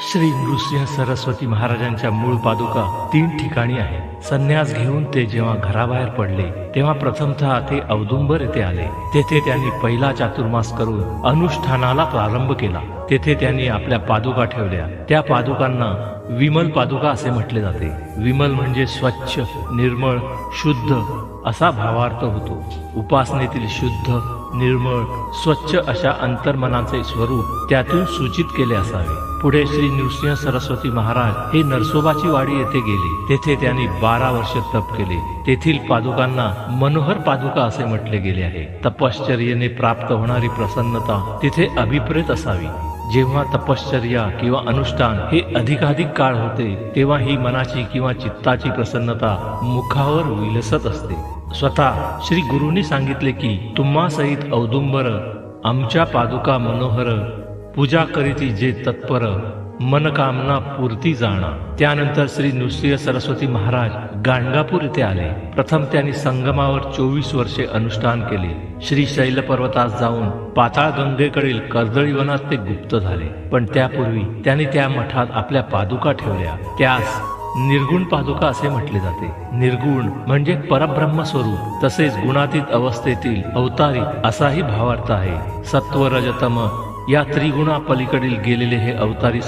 श्री नृसिंह सरस्वती महाराजांच्या मूळ पादुका तीन ठिकाणी आहे संन्यास घेऊन ते जेव्हा घराबाहेर पडले तेव्हा प्रथमतः ते औदुंबर येथे आले. तेथे त्यांनी पहिला चातुर्मास करून अनुष्ठानाला प्रारंभ केला. तेथे त्यांनी आपल्या पादुका ठेवल्या. त्या पादुकांना विमल पादुका असे म्हटले जाते. विमल म्हणजे स्वच्छ निर्मळ शुद्ध असा भावार्थ होतो. उपासनेतील शुद्ध निर्मळ स्वच्छ अशा अंतर्मनाचे स्वरूप त्यातून सूचित केले असावे. पुढे श्री नृसिंह सरस्वती महाराज हे नरसोबाची वाडी येथे गेले. तेथे त्यांनी बारा वर्ष तप केले. तेथील पादुकांना मनोहर पादुका असे म्हटले गेले आहे. तपश्चर्येने प्राप्त होणारी प्रसन्नता तिथे अभिप्रेत असावी. जेव्हा तपश्चर्या किंवा अनुष्ठान हे अधिकाधिक काळ होते तेव्हा ही मनाची किंवा चित्ताची प्रसन्नता मुखावर विलसत असते. स्वतः श्री गुरुनी सांगितले की तुम्हा सहित औदुंबर आमच्या पादुका मनोहर पूजा करीती जे तत्पर मनकामना पूर्ती जाणा. त्यानंतर श्री नृसिंह सरस्वती महाराज गाणगापूर येथे आले. प्रथम त्यांनी संगमावर चोवीस वर्षे अनुष्ठान केले. श्री शैल पर्वतास जाऊन पाताळ गंगेकडील कर्दळीवनात ते गुप्त झाले. पण त्यापूर्वी त्यांनी त्या मठात आपल्या पादुका ठेवल्या. त्यास निर्गुण पादुका असे म्हटले जाते. निर्गुण म्हणजे परब्रह्म स्वरूप. तसेच गुणातीत अवस्थेतील अवतारी असाही भावार्थ आहे. सत्व रजतम या त्रिगुणा पलीकडील गेलेले हे अवतारी